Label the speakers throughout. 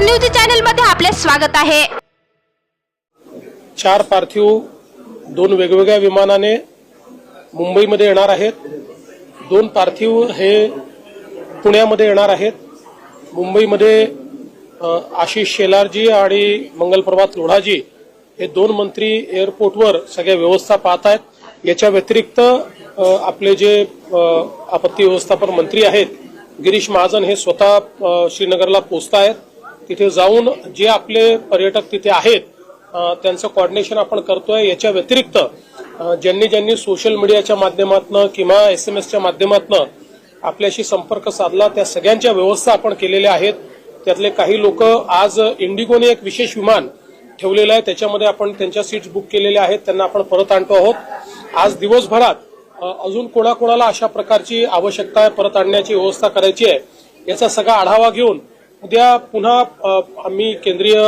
Speaker 1: News चॅनलमध्ये आपले स्वागत आहे.
Speaker 2: चार पार्थिव दोन वेगवेगळ्या विमानाने मुंबईमध्ये येणार आहेत. दोन पार्थिव हे पुण्यामध्ये येणार आहेत. मुंबईमध्ये आशिष शेलारजी आणि मंगलप्रभात लोढाजी हे दोन मंत्री एअरपोर्टवर सगळ्या व्यवस्था पाहत आहेत याच्या व्यतिरिक्त आपले जे आपत्ती व्यवस्थापन मंत्री आहेत गिरीश महाजन हे स्वतः श्रीनगरला पोचत आहेत तिथे जाऊन जे आपले पर्यटक तिथे आहेत त्यांचं कॉर्डिनेशन आपण करतोय. याच्या व्यतिरिक्त ज्यांनी ज्यांनी सोशल मीडियाच्या माध्यमातून किंवा एस एम एसच्या माध्यमातून आपल्याशी संपर्क साधला त्या सगळ्यांच्या व्यवस्था आपण केलेल्या आहेत. त्यातले काही लोक आज इंडिगोने एक विशेष विमान ठेवलेलं आहे. त्याच्यामध्ये आपण त्यांच्या सीट्स बुक केलेल्या आहेत. त्यांना आपण परत आणतो आहोत. आज दिवसभरात अजून कोणाकोणाला अशा प्रकारची आवश्यकता आहे परत आणण्याची व्यवस्था करायची आहे याचा सगळा आढावा घेऊन उद्या पुन्हा आम्ही केंद्रीय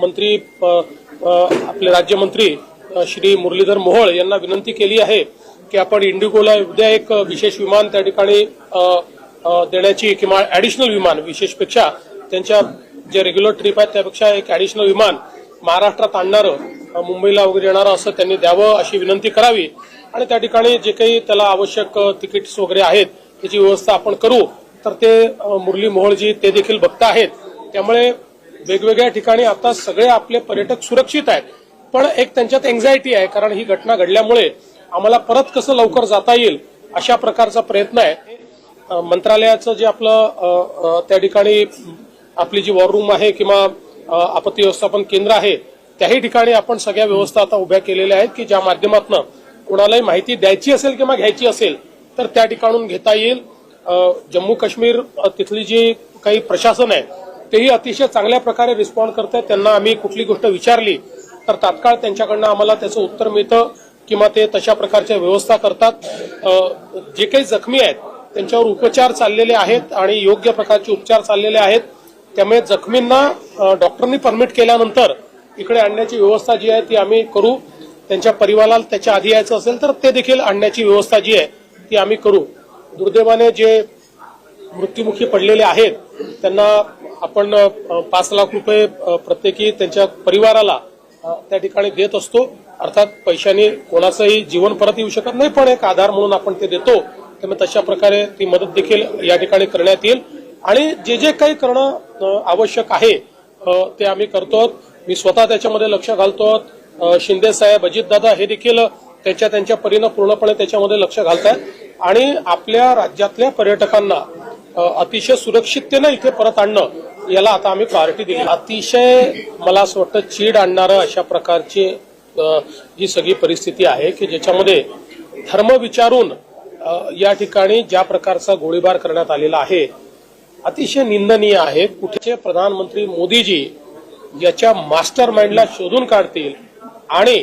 Speaker 2: मंत्री आपले राज्यमंत्री श्री मुरलीधर मोहोळ यांना विनंती केली आहे की आपण इंडिगोला उद्या एक विशेष विमान त्या ठिकाणी देण्याची किंवा ऍडिशनल विमान विशेषपेक्षा त्यांच्या जे रेग्युलर ट्रिप आहेत त्यापेक्षा एक ऍडिशनल विमान महाराष्ट्रात आणणारं मुंबईला वगैरे येणारं असं त्यांनी द्यावं अशी विनंती करावी. आणि त्या ठिकाणी जे काही त्याला आवश्यक तिकीट्स वगैरे आहेत त्याची व्यवस्था आपण करू. तर ते मुरली मोहोळजी ते देखील भक्त आहेत. त्यामुळे वेगवेगळ्या ठिकाणी आता सगळे आपले पर्यटक सुरक्षित आहेत. पण एक त्यांच्यात एन्झायटी आहे कारण ही घटना घडल्यामुळे आम्हाला परत कसं लवकर जाता येईल अशा प्रकारचा प्रयत्न आहे. मंत्रालयाचं जे आपलं त्या ठिकाणी आपली जी वॉर रूम आहे किंवा आपत्ती व्यवस्थापन केंद्र आहे त्याही ठिकाणी आपण सगळ्या व्यवस्था आता उभ्या केलेल्या आहेत की ज्या माध्यमातून कोणालाही माहिती द्यायची असेल किंवा घ्यायची असेल तर त्या ठिकाणून घेता येईल. जम्मू काश्मीर तिथली जी काही प्रशासन आहे तेही अतिशय चांगल्या प्रकारे रिस्पॉन्ड करतात त्यांना आम्ही कुठली गोष्ट विचारली तर तात्काळ त्यांच्याकडनं आम्हाला त्याचं उत्तर मिळतं किंवा ते तशा प्रकारच्या व्यवस्था करतात. जे काही जखमी आहेत त्यांच्यावर उपचार चाललेले आहेत आणि योग्य प्रकारचे उपचार चाललेले आहेत. त्यामुळे जखमींना डॉक्टरनी डॉक्टरांनी परमिट केल्यानंतर इकडे आणण्याची व्यवस्था जी आहे ती आम्ही करू. त्यांच्या परिवाराला त्याच्या आधी यायचं असेल तर ते देखील आणण्याची व्यवस्था जी आहे ती आम्ही करू. दुर्दैवाने जे मृत्युमुखी पडलेले आहेत त्यांना आपण पाच लाख रुपये प्रत्येकी त्यांच्या परिवाराला त्या ठिकाणी देत असतो. अर्थात पैशाने कोणाचंही जीवन परत येऊ शकत नाही पण एक आधार म्हणून आपण ते देतो. त्यामुळे तशा प्रकारे ती मदत देखील या ठिकाणी करण्यात येईल. आणि जे जे काही करणं आवश्यक आहे ते आम्ही करतो मी स्वतः त्याच्यामध्ये लक्ष घालतो शिंदे साहेब अजितदादा हे देखील त्यांच्या त्यांच्या परीनं पूर्णपणे त्याच्यामध्ये लक्ष घालतात आणि आपल्या राज्यातल्या पर्यटकांना अतिशय सुरक्षिततेनं इथे परत आणणं याला आता आम्ही प्रायोरिटी दिली. अतिशय मला असं वाटतं चीड आणणारं अशा प्रकारची जी सगळी परिस्थिती आहे की ज्याच्यामध्ये धर्म विचारून या ठिकाणी ज्या प्रकारचा गोळीबार करण्यात आलेला आहे अतिशय निंदनीय आहे. कुठे प्रधानमंत्री मोदीजी याच्या मास्टर माइंडला शोधून काढतील आणि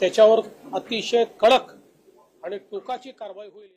Speaker 2: त्याच्यावर अतिशय कडक आणि टोकाची कारवाई होईल.